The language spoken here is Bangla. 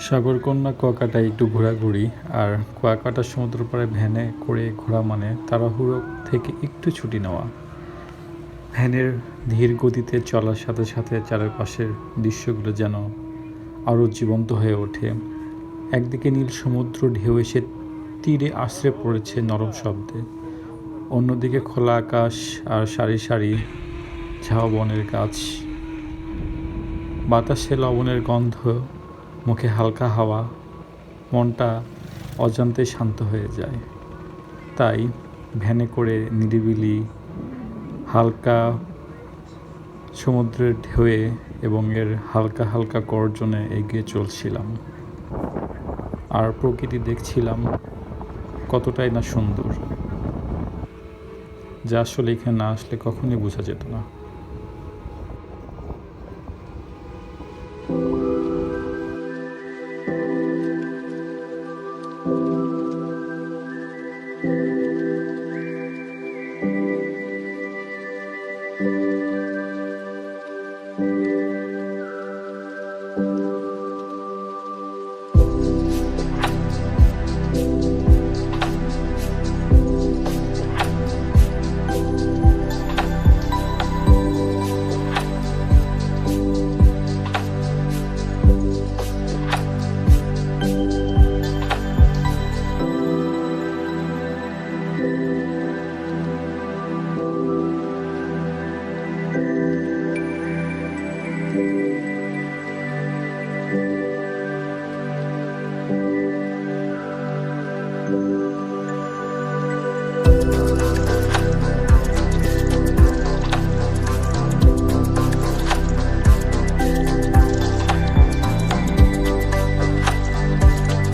সাগরকন্যা কুয়াকাটা একটু ঘোরাঘুরি আর কুয়াকাটা সমুদ্র পাড়ে ভ্যানে করে ঘোরা মানে তাড়াহুড়ো থেকে একটু ছুটি নেওয়া। ভ্যানের ধীর গতিতে চলার সাথে সাথে চারপাশের দৃশ্যগুলো যেন আরও জীবন্ত হয়ে ওঠে। একদিকে নীল সমুদ্র ঢেউ এসে তীরে আশ্রে পড়েছে নরম শব্দে। অন্যদিকে খোলা আকাশ আর সারি সারি ঝাও বনের গাছ। বাতাসে লবণের গন্ধ মুখে হালকা হাওয়া, মনটা অজান্তে শান্ত হয়ে যায়। তাই ভ্যানে করে নিরিবিলি, হালকা সমুদ্রের ঢেউয়ে এবং এর হালকা হালকা গর্জনে এগিয়ে চলছিলাম। আর প্রকৃতি দেখছিলাম কতটাই না সুন্দর, যা আসলে এখানে না আসলে কখনই বোঝা যেত না। Música